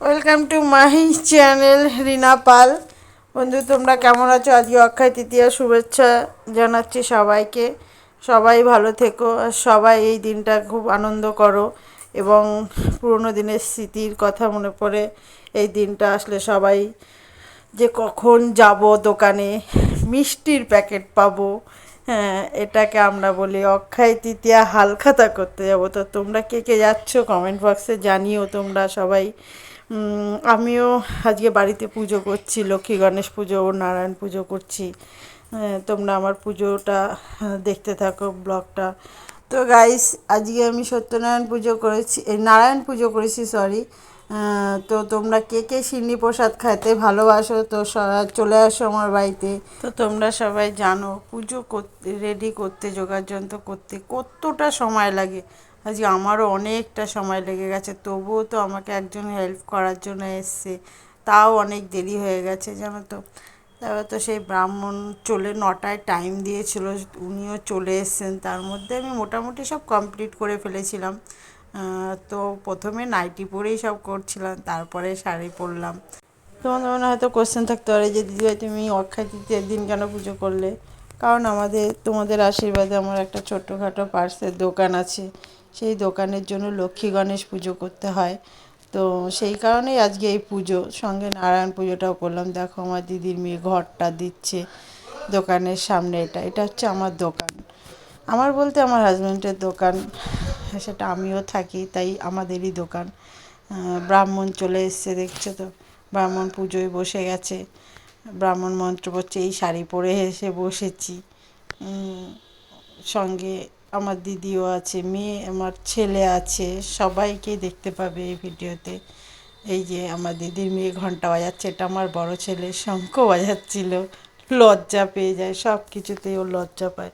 Welcome to Mahi channel Rina Pal বন্ধু, তোমরা কেমন আছো? আজকে অক্ষয় তৃতীয়া শুভেচ্ছা জানাচ্ছি সবাইকে। সবাই ভালো থেকো আর সবাই এই দিনটা খুব আনন্দ করো এবং পুরোনো দিনের স্মৃতির কথা মনে পড়ে। এই দিনটা আসলে সবাই যে কখন যাব দোকানে, মিষ্টির প্যাকেট পাবো হ্যাঁ এটাকে আমরা বলি অক্ষয় তৃতীয়া হালখাতা করতে যাব। তো তোমরা কে কে যাচ্ছ কমেন্ট বক্সে জানিও, তোমরা সবাই। আমিও আজকে বাড়িতে পুজো করছি, লক্ষ্মী গণেশ পুজো ও নারায়ণ পুজো করছি। তোমরা আমার পুজোটা দেখতে থাকো, ব্লগটা। তো গাইস আজকে আমি সত্যনারায়ণ পুজো করেছি এই নারায়ণ পুজো করেছি সরি তো তোমরা কে কে সিন্নি প্রসাদ খাইতে ভালোবাসো, তো চলে আসো আমার বাড়িতে। তো তোমরা সবাই জানো, পুজো করতে রেডি করতে যোগাযন্ত্র করতে কতটা সময় লাগে। আজকে আমারও অনেকটা সময় লেগে গেছে, তবুও তো আমাকে একজন হেল্প করার জন্য এসছে। তাও অনেক দেরি হয়ে গেছে, জানো তো। তারপর তো সেই ব্রাহ্মণ চলে নটায় টাইম দিয়েছিল, উনিও চলে এসেছেন। তার মধ্যে আমি মোটামুটি সব কমপ্লিট করে ফেলেছিলাম। তো প্রথমে নাইটি পরেই সব করছিলাম, তারপরে শাড়ি পরলাম। তোমাদের মনে হয়তো কোশ্চেন থাকতে পারে যে দিদিভাই তুমি অক্ষয় দিন কেন পুজো করলে? কারণ আমাদের, তোমাদের আশীর্বাদে আমার একটা ছোট্টখাটো পার্সের দোকান আছে। সেই দোকানের জন্য লক্ষ্মী গণেশ পুজো করতে হয়। তো সেই কারণেই আজকে এই পুজো, সঙ্গে নারায়ণ পুজোটাও করলাম। দেখো আমার দিদির মেয়ে ঘরটা দিচ্ছে দোকানের সামনে এটা এটা হচ্ছে আমার দোকান। আমার বলতে আমার হাজব্যান্ডের দোকান, সেটা আমিও থাকি, তাই আমাদেরই দোকান। ব্রাহ্মণ চলে এসছে, দেখছ তো? ব্রাহ্মণ পুজোয় বসে গেছে। ব্রাহ্মণ মন্ত্র পড়ছে, এই শাড়ি পরে এসে বসেছি। সঙ্গে আমার দিদিও আছে, মেয়ে, আমার ছেলে আছে সবাইকে দেখতে পাবে এই ভিডিওতে। এই যে আমার দিদির মেয়ে ঘণ্টা বাজাচ্ছে, এটা আমার বড় ছেলে, শঙ্খ বাজাচ্ছিল, লজ্জা পেয়ে যায় সব কিছুতেই ও লজ্জা পায়।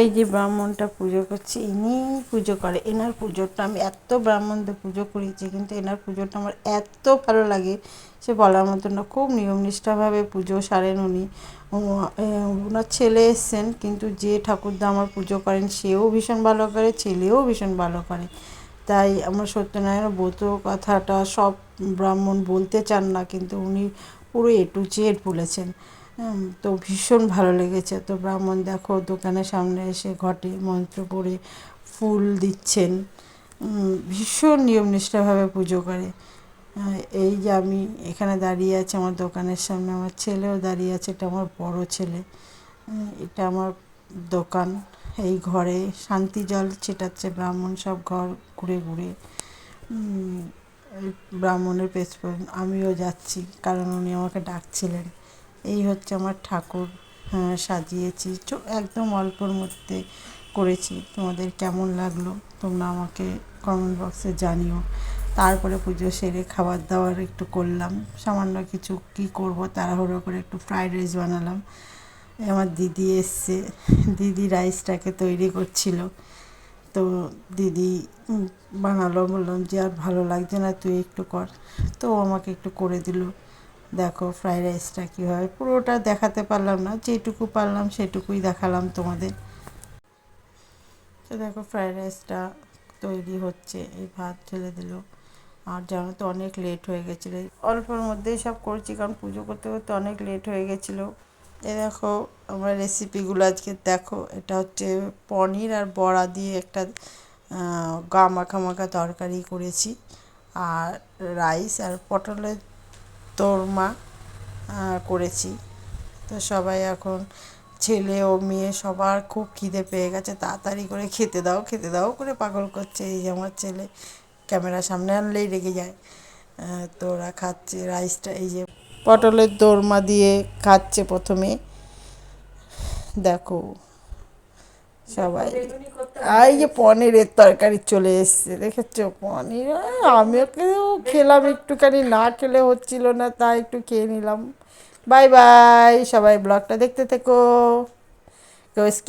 এই যে ব্রাহ্মণটা পুজো করছে, ইনি পুজো করে। এনার পুজোটা আমি এত ব্রাহ্মণদের পুজো করেছি কিন্তু এনার পুজোটা আমার এত ভালো লাগে। সে বলার মতো না, খুব নিয়মনিষ্ঠাভাবে পুজো সারেন উনি। ওনার ছেলে এসছেন, কিন্তু যে ঠাকুরদা আমার পুজো করেন, সেও ভীষণ ভালো করে, ছেলেও ভীষণ ভালো করে। তাই আমার সত্যনারায়ণ ব্রত কথাটা সব ব্রাহ্মণ বলতে চান না, কিন্তু উনি পুরো এ টু জেড বলেছেন। তো ভীষণ ভালো লেগেছে। তো ব্রাহ্মণ দেখো দোকানের সামনে এসে ঘটে, মন্ত্র পড়ে, ফুল দিচ্ছেন। ভীষণ নিয়মনিষ্ঠাভাবে পুজো করে। এই যে আমি এখানে দাঁড়িয়ে আছি আমার দোকানের সামনে, আমার ছেলেও দাঁড়িয়ে আছে, এটা আমার বড় ছেলে। এটা আমার দোকান, এই ঘরে শান্তি জল ছেটাচ্ছে ব্রাহ্মণ, সব ঘর ঘুরে ঘুরে। ব্রাহ্মণের পেছ পর্যন্ত আমিও যাচ্ছি, কারণ উনি আমাকে ডাকছিলেন। এই হচ্ছে আমার ঠাকুর হ্যাঁ, সাজিয়েছি। একদম অল্পর মধ্যে করেছি। তোমাদের কেমন লাগল তোমরা আমাকে কমেন্ট বক্সে জানিও। তারপরে পুজো সেরে খাবার দাবার একটু করলাম। সামান্য কিছু কি করব তাড়াহুড়ো করে একটু ফ্রাইড রাইস বানালাম। আমার দিদি এসছে। দিদি রাইসটাকে তৈরি করছিল। তো দিদি বানালো। বললাম যে আর ভালো লাগছে না তুই একটু কর। তো আমাকে একটু করে দিল। দেখো ফ্রাইড রাইসটা কীভাবে? পুরোটা দেখাতে পারলাম না, যেটুকু পারলাম সেটুকুই দেখালাম তোমাদের। তো দেখো ফ্রাইড রাইসটা তৈরি হচ্ছে, এই ভাত ঢেলে দিল। আর জানো তো অনেক লেট হয়ে গেছিল। অল্পের মধ্যেই সব করছি, কারণ পুজো করতে করতে অনেক লেট হয়ে গেছিল। এ দেখো, আমরা রেসিপিগুলো আজকে দেখো। এটা হচ্ছে পনির আর বড়া দিয়ে একটা গা মাখা মাখা তরকারি করেছি। আর রাইস আর পটলের তোরমা করেছি। তো সবাই এখন ছেলে ও মেয়ে সবার খুব খিদে পেয়ে গেছে। তাড়াতাড়ি করে খেতে দাও খেতে দাও, করে পাগল করছে এই যে আমার ছেলে। ক্যামেরার সামনে আনলেই রেগে যায়। তো ওরা খাচ্ছে রাইসটা, এই যে পটলের দোরমা দিয়ে খাচ্ছে প্রথমে। দেখো সবাই। এই যে পনিরের তরকারি চলে এসছে, দেখেছ? পনির আমি আমিও খেলাম, একটুখানি না খেলে হচ্ছিল না, তাই একটু খেয়ে নিলাম। বাই বাই, সবাই ব্লগটা দেখতে থেকো।